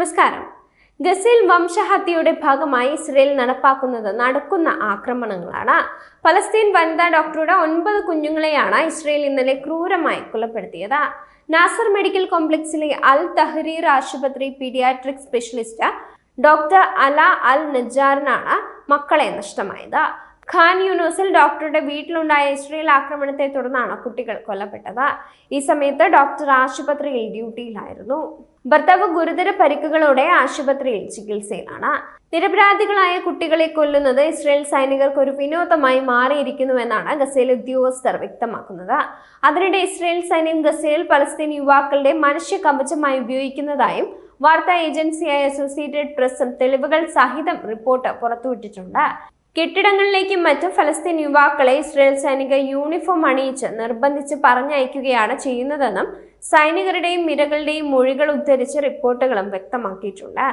നമസ്കാരം. ഗസയിൽ വംശഹത്യയുടെ ഭാഗമായി ഇസ്രയേൽ നടപ്പാക്കുന്നത് നടക്കുന്ന ആക്രമണങ്ങളാണ്. പലസ്തീൻ വനിതാ ഡോക്ടറുടെ ഒൻപത് കുഞ്ഞുങ്ങളെയാണ് ഇസ്രയേൽ ഇന്നലെ ക്രൂരമായി കൊലപ്പെടുത്തിയത്. നാസർ മെഡിക്കൽ കോംപ്ലക്സിലെ അൽ തഹരീർ ആശുപത്രി പീഡിയാട്രിക് സ്പെഷ്യലിസ്റ്റ് ഡോക്ടർ അല അൽ നജാറിനാണ് മക്കളെ നഷ്ടമായത്. ഖാൻ യൂണിവേഴ്സിൽ ഡോക്ടറുടെ വീട്ടിലുണ്ടായ ഇസ്രയേൽ ആക്രമണത്തെ തുടർന്നാണ് കുട്ടികൾ കൊല്ലപ്പെട്ടത്. ഈ സമയത്ത് ഡോക്ടർ ആശുപത്രിയിൽ ഡ്യൂട്ടിയിലായിരുന്നു. ഭർത്താവ് ഗുരുതര പരിക്കുകളോടെ ആശുപത്രിയിൽ ചികിത്സയിലാണ്. നിരപരാധികളായ കുട്ടികളെ കൊല്ലുന്നത് ഇസ്രയേൽ സൈനികർക്ക് ഒരു വിനോദമായി മാറിയിരിക്കുന്നുവെന്നാണ് ഗസയിൽ ഉദ്യോഗസ്ഥർ വ്യക്തമാക്കുന്നത്. അതിനിടെ ഇസ്രയേൽ സൈന്യം ഗസയിൽ പലസ്തീൻ യുവാക്കളുടെ മനുഷ്യ കവചമായി ഉപയോഗിക്കുന്നതായും വാർത്താ ഏജൻസിയായ അസോസിയേറ്റഡ് പ്രസ്സും തെളിവുകൾ സഹിതം റിപ്പോർട്ട് പുറത്തുവിട്ടിട്ടുണ്ട്. കെട്ടിടങ്ങളിലേക്കും മറ്റും ഫലസ്തീൻ യുവാക്കളെ ഇസ്രയേൽ സൈനിക യൂണിഫോം അണിയിച്ച് നിർബന്ധിച്ച് പറഞ്ഞയക്കുകയാണ് ചെയ്യുന്നതെന്നും സൈനികരുടെയും ഇരകളുടെയും മൊഴികൾ ഉദ്ധരിച്ച് റിപ്പോർട്ടുകളും വ്യക്തമാക്കിയിട്ടുണ്ട്.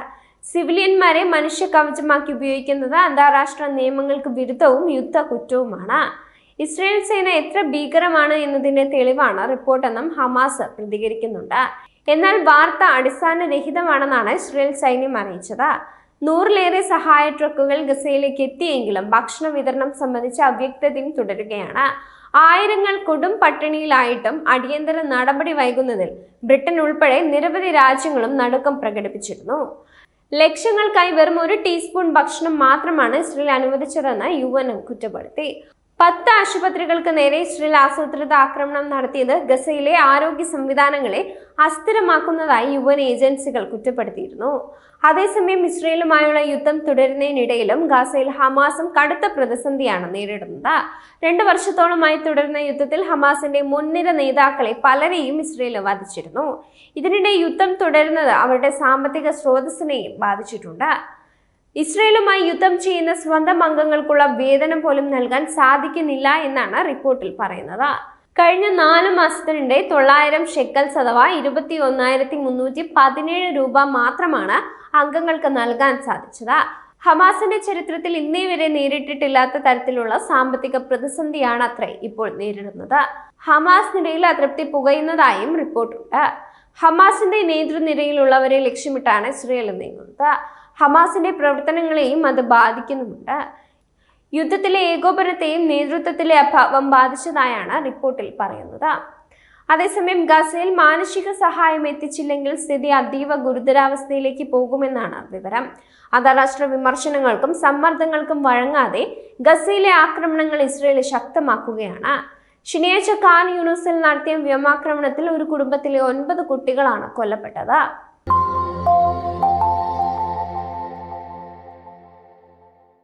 സിവിലിയന്മാരെ മനുഷ്യ കവചമാക്കി ഉപയോഗിക്കുന്നത് അന്താരാഷ്ട്ര നിയമങ്ങൾക്ക് വിരുദ്ധവും യുദ്ധ കുറ്റവുമാണ് ഇസ്രയേൽ സേന എത്ര ഭീകരമാണ് എന്നതിന്റെ തെളിവാണ് റിപ്പോർട്ടെന്നും ഹമാസ് പ്രതികരിക്കുന്നുണ്ട്. എന്നാൽ വാർത്ത അടിസ്ഥാനരഹിതമാണെന്നാണ് ഇസ്രയേൽ സൈന്യം അറിയിച്ചത്. നൂറിലേറെ സഹായ ട്രക്കുകൾ ഗസയിലേക്ക് എത്തിയെങ്കിലും ഭക്ഷണ വിതരണം സംബന്ധിച്ച അവ്യക്തതയും തുടരുകയാണ്. ആയിരങ്ങൾ കൊടും പട്ടിണിയിലായിട്ടും അടിയന്തര നടപടി വൈകുന്നതിൽ ബ്രിട്ടൻ ഉൾപ്പെടെ നിരവധി രാജ്യങ്ങളും നടുക്കം പ്രകടിപ്പിച്ചിരുന്നു. ലക്ഷ്യങ്ങൾക്കായി വെറും ഒരു ടീസ്പൂൺ ഭക്ഷണം മാത്രമാണ് ഇസ്രയേൽ അനുവദിച്ചതെന്ന് യു എൻ കുറ്റപ്പെടുത്തി. പത്ത് ആശുപത്രികൾക്ക് നേരെ ഇസ്രയേൽ ആസൂത്രിത ആക്രമണം നടത്തിയത് ഗസയിലെ ആരോഗ്യ സംവിധാനങ്ങളെ അസ്ഥിരമാക്കുന്നതായി യു എൻ ഏജൻസികൾ കുറ്റപ്പെടുത്തിയിരുന്നു. അതേസമയം ഇസ്രയേലുമായുള്ള യുദ്ധം തുടരുന്നതിനിടയിലും ഗസയിൽ ഹമാസും കടുത്ത പ്രതിസന്ധിയാണ് നേരിടുന്നത്. രണ്ടു വർഷത്തോളമായി തുടരുന്ന യുദ്ധത്തിൽ ഹമാസിന്റെ മുൻനിര നേതാക്കളെ പലരെയും ഇസ്രയേൽ വധിച്ചിരുന്നു. ഇതിനിടെ യുദ്ധം തുടരുന്നത് അവരുടെ സാമ്പത്തിക സ്രോതസ്സിനെയും ബാധിച്ചിട്ടുണ്ട്. ഇസ്രയേലുമായി യുദ്ധം ചെയ്യുന്ന സ്വന്തം അംഗങ്ങൾക്കുള്ള വേതനം പോലും നൽകാൻ സാധിക്കുന്നില്ല എന്നാണ് റിപ്പോർട്ടിൽ പറയുന്നത്. കഴിഞ്ഞ നാല് മാസത്തിനിടെ തൊള്ളായിരം ഷെക്കൽസ് അഥവാ ഇരുപത്തി ഒന്നായിരത്തി മുന്നൂറ്റി പതിനേഴ് രൂപ മാത്രമാണ് അംഗങ്ങൾക്ക് നൽകാൻ സാധിച്ചത്. ഹമാസിന്റെ ചരിത്രത്തിൽ ഇന്നേ വരെ നേരിട്ടിട്ടില്ലാത്ത തരത്തിലുള്ള സാമ്പത്തിക പ്രതിസന്ധിയാണ് അത്രേ ഇപ്പോൾ നേരിടുന്നത്. ഹമാസിനിടയിൽ അതൃപ്തി പുകയുന്നതായും റിപ്പോർട്ടുണ്ട്. ഹമാസിന്റെ നേതൃനിരയിലുള്ളവരെ ലക്ഷ്യമിട്ടാണ് ഇസ്രയേൽ നീങ്ങുന്നത്. ഹമാസിന്റെ പ്രവർത്തനങ്ങളെയും അത് ബാധിക്കുന്നുമുണ്ട്. യുദ്ധത്തിലെ ഏകോപനത്തെയും നേതൃത്വത്തിലെ അഭാവം ബാധിച്ചതായാണ് റിപ്പോർട്ടിൽ പറയുന്നത്. അതേസമയം ഗസയിൽ മാനസിക സഹായം എത്തിച്ചില്ലെങ്കിൽ സ്ഥിതി അതീവ ഗുരുതരാവസ്ഥയിലേക്ക് പോകുമെന്നാണ് വിവരം. അന്താരാഷ്ട്ര വിമർശനങ്ങൾക്കും സമ്മർദ്ദങ്ങൾക്കും വഴങ്ങാതെ ഗസയിലെ ആക്രമണങ്ങൾ ഇസ്രയേൽ ശക്തമാക്കുകയാണ്. ശനിയാഴ്ച ഖാൻ യൂണിവേഴ്സിൽ നടത്തിയ വ്യോമാക്രമണത്തിൽ ഒരു കുടുംബത്തിലെ ഒൻപത് കുട്ടികളാണ് കൊല്ലപ്പെട്ടത്.